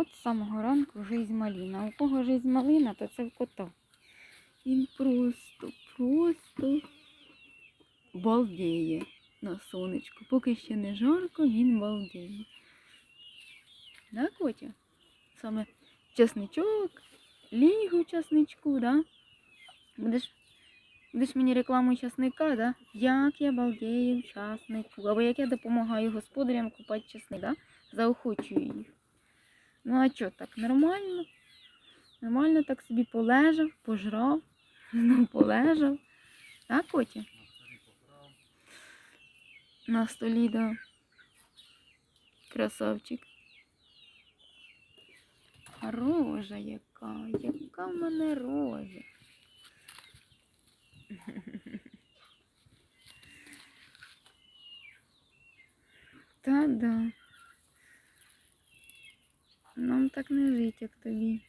От з самого ранку жизнь маліна. У кого жизнь малина, то це в кота. Він просто, просто балдіє на сонечку. Поки ще не жарко, він балдіє. Да, Котя? Саме чесничок, лігу чесничку, да? Будеш, будеш мені рекламу часника, да? Як я балдею часнику. Або як я допомагаю господарям купати часник, да? Заохочую їх. Ну а що так? Нормально? Нормально так собі полежав, пожрав, ну полежав. Так, Котя? На столі, да. Красавчик. Рожа яка, яка в мене рожа. Та да. Нам так не жить, як тобі.